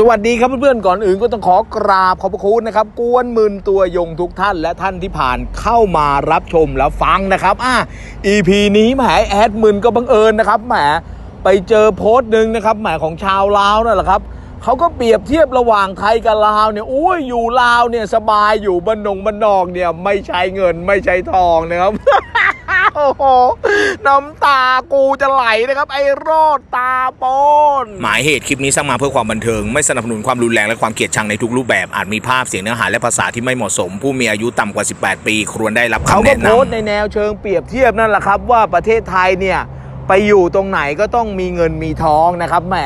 สวัสดีครับเพื่อนๆก่อนอื่นก็ต้องขอกราบขอบพระคุณนะครับกวนมื่นตัวยงทุกท่านและท่านที่ผ่านเข้ามารับชมแล้วฟังนะครับอะ EP นี้แหมแอดมื่นก็บังเอิญนะครับแหมไปเจอโพสต์หนึ่งนะครับแหมของชาวลาวนั่นแหละครับเขาก็เปรียบเทียบระหว่างไทยกับลาวเนี่ยอุ้ยอยู่ลาวเนี่ยสบายอยู่บ้านนงบ้านนอกเนี่ยไม่ใช้เงินไม่ใช้ทองนะครับ โอ้โห น้ำตากูจะไหลนะครับ ไอ้โรดตาโปนหมายเหตุคลิปนี้สร้างมาเพื่อความบันเทิง ไม่สนับสนุนความรุนแรงและความเกลียดชังในทุกรูปแบบอาจมีภาพเสียงเนื้อหาและภาษาที่ไม่เหมาะสม ผู้มีอายุต่ำกว่า 18 ปี ควรได้รับเขาคำก็แนะโพนำสต์ในแนวเชิงเปรียบเทียบนั่นแหละครับว่าประเทศไทยเนี่ย ไปอยู่ตรงไหนก็ต้องมีเงินมีทองนะครับแหม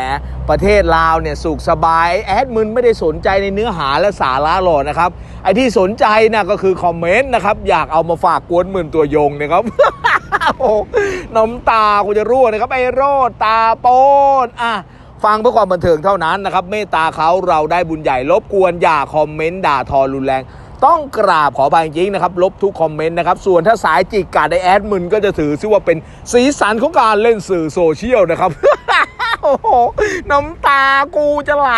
ประเทศลาวเนี่ยสุขสบายแอดมินไม่ได้สนใจในเนื้อหาและสาระหรอกนะครับไอที่สนใจน่ะก็คือคอมเมนต์นะครับอยากเอามาฝากกวนหมื่นตัวยงนะครับโอ้น้ำตากูจะรั่วนะครับไอโรดตาโปนอะฟังเพื่อความบันเทิงเท่านั้นนะครับเมตตาเขาเราได้บุญใหญ่ลบกวนอย่าคอมเมนต์ด่าทอรุนแรง ต้องกราบขออภัยจริงนะครับ ลบทุกคอมเมนต์นะครับ ส่วนถ้าสายจิกกัดไอแอดมึนก็จะถือซิว่าเป็นสีสันของการเล่นสื่อโซเชียลนะครับโอ้โห น้ำตากูจะไหล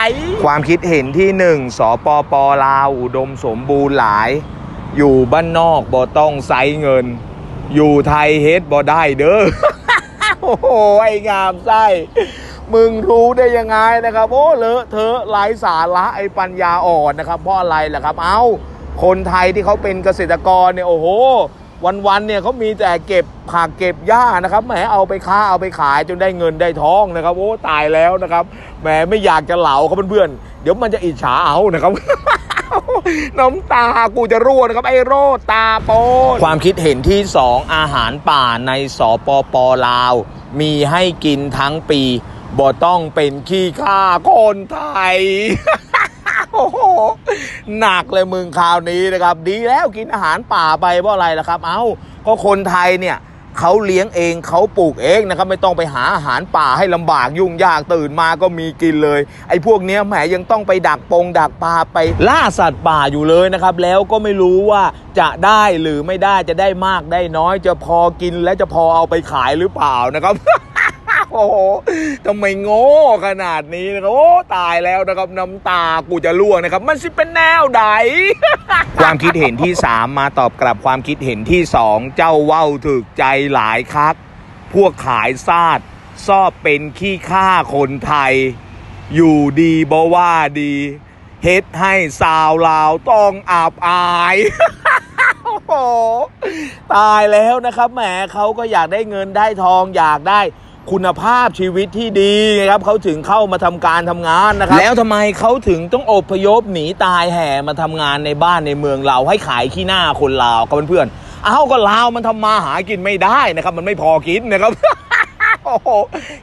ความคิดเห็นที่หนึ่งสปปลาว อุดมสมบูรณ์หลาย อยู่บ้านนอกบ่ต้องไซเงิน อยู่ไทยเฮ็ดบ่ได้เด้อ โอ้โห ไอ้งามไส้มึงรู้ได้ยังไงนะครับ โอ้เลอะเทอะไร้สาระไอ้ปัญญาอ่อนนะครับเพราะอะไรล่ะครับ เอ้า คนไทยที่เขาเป็นเกษตรกรเนี่ยโอ้โห วันๆเนี่ยเขามีแต่เก็บผักเก็บหญ้านะครับแหมเอาไปค้าเอาไปขายจนได้เงินได้ท้องนะครับ โอ้ตายแล้วนะครับแหมไม่อยากจะเหลาครับเพื่อนๆเดี๋ยวมันจะอิจฉาเอานะครับน้ำตากูจะรั่วนะครับ ไอ้โรดตาโปนความคิดเห็นที่ 2 อาหารป่าในสปปลาว มีให้กินทั้งปีบ่ต้องเป็นขี้ข้าคนไทย หนักเลยมึงคราวนี้นะครับ ดีแล้วกินอาหารป่าไปเพราะอะไรล่ะครับ เอ้าก็คนไทยเนี่ยเขาเลี้ยงเองเขาปลูกเองนะครับไม่ต้องไปหาอาหารป่าให้ลำบากยุ่งยากตื่นมาก็มีกินเลย ไอ้พวกเนี้ยแหมยังต้องไปดักปงดักปลาไปล่าสัตว์ป่าอยู่เลยนะครับ แล้วก็ไม่รู้ว่าจะได้หรือไม่ได้จะได้มากได้น้อยจะพอกินและจะพอเอาไปขายหรือเปล่านะครับ โอ้โหทำไมโง่ขนาดนี้นะครับโอ้ตายแล้วนะครับน้ำตากูจะล่วงนะครับ มันสิเป็นแนวใดความคิดเห็นที่ 3 มาตอบกลับความคิดเห็นที่ 2 เจ้าเว้าถึกใจหลายคัก พวกขายซาดซอบเป็นขี้ข้าคนไทย อยู่ดีบ่ว่าดีเฮ็ดให้สาวลาวต้องอับอายโอ้ตายแล้วนะครับแหมเขาก็อยากได้เงินได้ทองอยากได้ คุณภาพชีวิตที่ดีนะครับเขาถึงเข้ามาทำการทำงานนะครับ แล้วทำไมเขาถึงต้องอพยพหนีตายแห่มาทำงานในบ้านในเมืองเราให้ขายขี้หน้าคนลาวครับเพื่อนๆเอาก็ลาวมันทำมาหากินไม่ได้นะครับ มันไม่พอกินนะครับ โอ้โห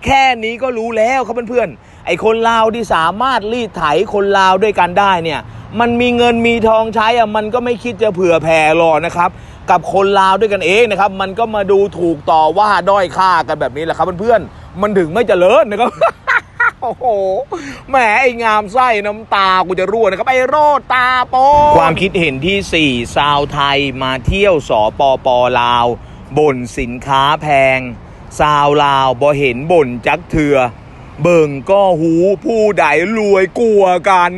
แค่นี้ก็รู้แล้วครับเพื่อนๆ ไอ้คนลาวที่สามารถรีดไถคนลาวด้วยกันได้เนี่ย มันมีเงินมีทองใช้อะมันก็ไม่คิดจะเผื่อแผ่หรอกนะครับ กับคนลาวด้วยกันเองนะครับมันก็มาดูถูกต่อว่าด้อยค่ากันแบบนี้แหละครับเพื่อนๆมันถึงไม่เจริญนะครับโอ้โห แหมไอ้งามไส้น้ำตา กูจะรั่วนะครับ ไอ้โรตาโป ความคิดเห็นที่4ซาวไทยมาเที่ยวสปปลาว บ่นสินค้าแพงซาวลาวบ่เห็นบ่นจักเถือ เบิ่งก็หูผู้ใดรวยกลัวกัน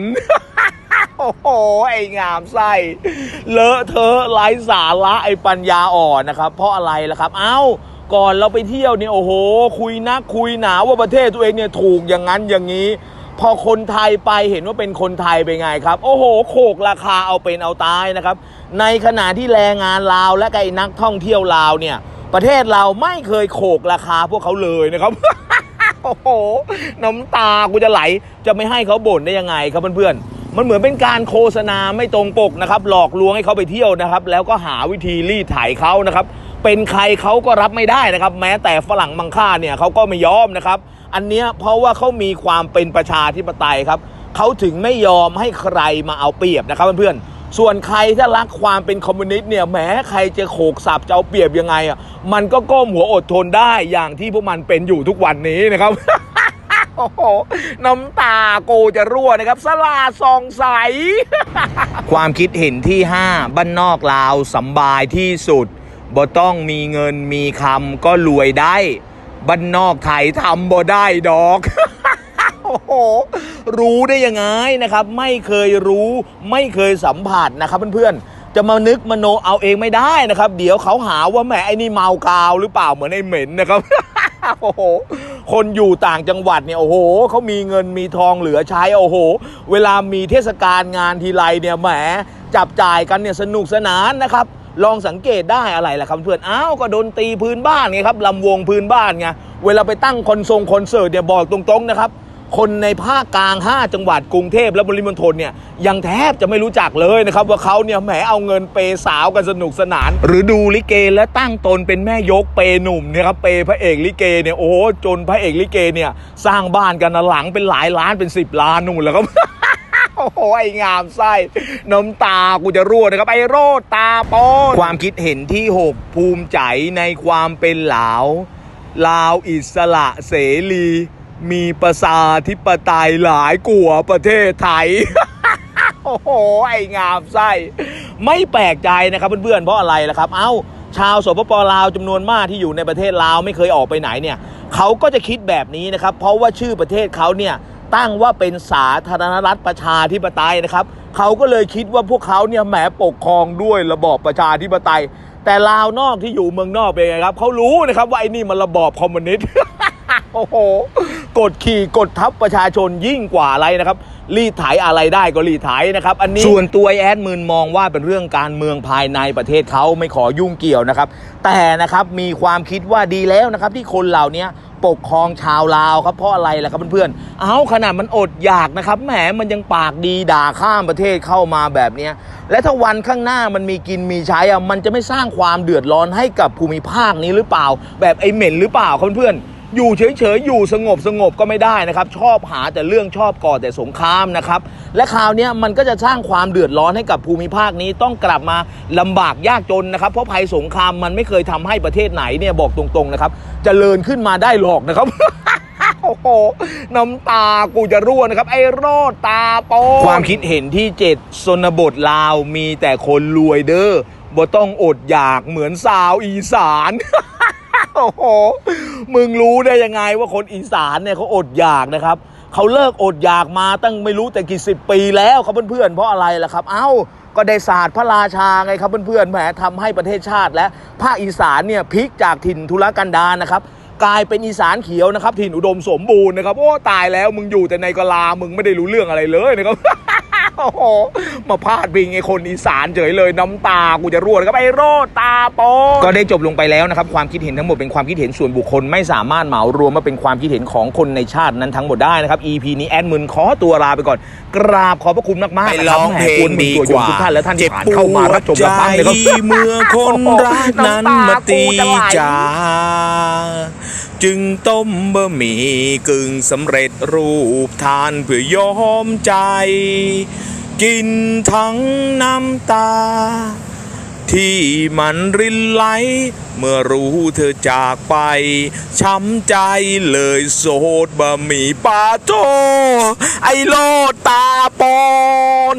โอ้โห ไอ้งามไส้เลอะเทอะไร้สาระไอ้ปัญญาอ่อนนะครับ เพราะอะไรล่ะครับ เอ้า ก่อนเราไปเที่ยวเนี่ยโอ้โห คุยนักคุยหนาว่าประเทศตัวเองเนี่ยถูกอย่างนั้นอย่างนี้ พอคนไทยไปเห็นว่าเป็นคนไทยเป็นไงครับ โอ้โห โขกราคาเอาเป็นเอาตายนะครับ ในขณะที่แรงงานลาวและไอ้นักท่องเที่ยวลาวเนี่ย ประเทศเราไม่เคยโขกราคาพวกเขาเลยนะครับโอ้โห น้ำตากูจะไหล จะไม่ให้เขาบ่นได้ยังไงครับเพื่อนๆ มันเหมือนเป็นการโฆษณาไม่ตรงปกนะครับ หลอกลวงให้เขาไปเที่ยวนะครับ แล้วก็หาวิธีรีดไถเขานะครับ เป็นใครเขาก็รับไม่ได้นะครับ แม้แต่ฝรั่งมังค่าเนี่ยเขาก็ไม่ยอมนะครับ อันเนี้ยเพราะว่าเขามีความเป็นประชาธิปไตยครับเขาถึงไม่ยอมให้ใครมาเอาเปรียบนะครับเพื่อนๆส่วนใครถ้ารักความเป็นคอมมิวนิสต์เนี่ยแหมใครจะโขกสับจะเอาเปรียบยังไงอะมันก็ก้มหัวอดทนได้อย่างที่พวกมันเป็นอยู่ทุกวันนี้นะครับ โอ้โหน้ำตาโกจะรั่วนะครับ สลาซองใส ความคิดเห็นที่ 5บ้านนอกลาวสำบายที่สุดบ่ต้องมีเงินมีคำก็รวยได้บ้านนอกไทยทำบ่ได้ดอกโอ้โหรู้ได้ยังไงนะครับ ไม่เคยรู้ไม่เคยสัมผัสนะครับเพื่อนๆจะมานึกมโนเอาเองไม่ได้นะครับ เดี๋ยวเขาหาว่าแหมไอ้นี่เมากาวหรือเปล่าเหมือนไอ้เหม็นนะครับ โอ้โห คนอยู่ต่างจังหวัดเนี่ยโอ้โหเขามีเงินมีทองเหลือใช้โอ้โห เวลามีเทศกาลงานทีไรเนี่ยแหมจับจ่ายกันเนี่ยสนุกสนานนะครับ ลองสังเกตได้อะไรล่ะครับเพื่อนอ้าวก็ดนตรีพื้นบ้านไงครับลำวงพื้นบ้านไงเวลาไปตั้งคอนทรงคอนเสิร์ตเนี่ยบอกตรงๆนะครับ คนในภาคกลาง 5 จังหวัดกรุงเทพและปริมณฑลเนี่ยยังแทบจะไม่รู้จักเลยนะครับ ว่าเขาเนี่ยแหมเอาเงินเปย์สาวกันสนุกสนาน หรือดูลิเกและตั้งตนเป็นแม่ยกเปย์หนุ่มเนี่ยครับเปย์พระเอกลิเกเนี่ยโอ้จนพระเอกลิเกเนี่ยสร้างบ้านกันนะหลังเป็นหลายล้านเป็น 10 ล้านนู่นแหละครับโอ้โหไองามไส้น้ำตากูจะรั่วนะครับไอโรดตาโปนความคิดเห็นที่ 6 ภูมิใจในความเป็นหลาว ลาวอิสระเสรี มีประชาธิปไตยหลายกว่าประเทศไทย โอ้โห ไอ้งามไส้ ไม่แปลกใจนะครับเพื่อนๆ เพราะอะไรล่ะครับ เอ้า ชาวสปปลาวจำนวนมากที่อยู่ในประเทศลาวไม่เคยออกไปไหนเนี่ย เขาก็จะคิดแบบนี้นะครับ เพราะว่าชื่อประเทศเขาเนี่ยตั้งว่าเป็นสาธารณรัฐประชาธิปไตยนะครับ เขาก็เลยคิดว่าพวกเขาเนี่ยแหมปกครองด้วยระบอบประชาธิปไตย แต่ลาวนอกที่อยู่เมืองนอกเป็นไงครับ เขารู้นะครับว่าไอ้นี่มันระบอบคอมมิวนิสต์ โอ้โห กดขี่กดทับประชาชนยิ่งกว่าอะไรนะครับ รีดไถอะไรได้ก็รีดไถนะครับ อันนี้ส่วนตัวแอดมินมองว่าเป็นเรื่องการเมืองภายในประเทศเขาไม่ขอยุ่งเกี่ยวนะครับ แต่นะครับมีความคิดว่าดีแล้วนะครับ ที่คนเหล่านี้ปกครองชาวลาวครับเพราะอะไรล่ะครับเพื่อนๆ เอาขนาดมันอดอยากนะครับแหมมันยังปากดีด่าข้ามประเทศเข้ามาแบบนี้และถ้าวันข้างหน้ามันมีกินมีใช้อะมันจะไม่สร้างความเดือดร้อนให้กับภูมิภาคนี้หรือเปล่า แบบไอ้เหม็นหรือเปล่าครับเพื่อนๆ อยู่เฉยๆ อยู่สงบสงบก็ไม่ได้นะครับ ชอบหาแต่เรื่องชอบก่อแต่สงครามนะครับ และคราวนี้มันก็จะสร้างความเดือดร้อนให้กับภูมิภาคนี้ต้องกลับมาลำบากยากจนนะครับ เพราะภัยสงครามมันไม่เคยทำให้ประเทศไหนเนี่ยบอกตรงๆนะครับจเจริญขึ้นมาได้หรอกนะครับโอ้โห น้ำตากูจะร่วนะครับ ไอ้โรดตาโปความคิดเห็นที่เจ็ดชนบทลาวมีแต่คนรวยเด้อบ่ต้องอดอยากเหมือนสาวอีสาน อ้โห มึงรู้ได้ยังไงว่าคนอีสานเนี่ยเขาอดอยากนะครับ เขาเลิกอดอยากมาตั้งไม่รู้แต่กี่สิบปีแล้วครับเพื่อนๆ เพราะอะไรล่ะครับ เอ้า ก็ได้ศาสตร์พระราชาไงครับเพื่อนๆ แหมทำให้ประเทศชาติและภาคอีสานเนี่ยพลิกจากถิ่นทุรกันดารนะครับกลายเป็นอีสานเขียวนะครับถิ่นอุดมสมบูรณ์นะครับ โอ้ ตายแล้วมึงอยู่แต่ในกะลา มึงไม่ได้รู้เรื่องอะไรเลยนะครับโอ้โห มาพาดพิงไอ้คนอีสานเฉยเลยน้ำตากูจะรั่วนะครับไอ้โรดตาโปก็ได้จบลงไปแล้วนะครับความคิดเห็นทั้งหมดเป็นความคิดเห็นส่วนบุคคลไม่สามารถเหมารวมมาเป็นความคิดเห็นของคนในชาตินั้นทั้งหมดได้นะครับ EP นี้แอดมินขอตัวลาไปก่อน กราบขอบพระคุณมากๆไปนะคร้รับองเพลงดีกว่าทุกท่านและท่านที่เจ็บผ่านปเข้ามาวรัดบชมใจรับฟังนะครับเมื่อคนรักนั้นมาตีจากจึงต้มบะหมี่กึ่งสำเร็จรูปทานเพื่อยอมใจ กินทั้งน้ำตา ที่มันรินไหล เมื่อรู้เธอจากไป ช้ำใจเลยโสดบะหมี่ปลาโจไอโลตาปอน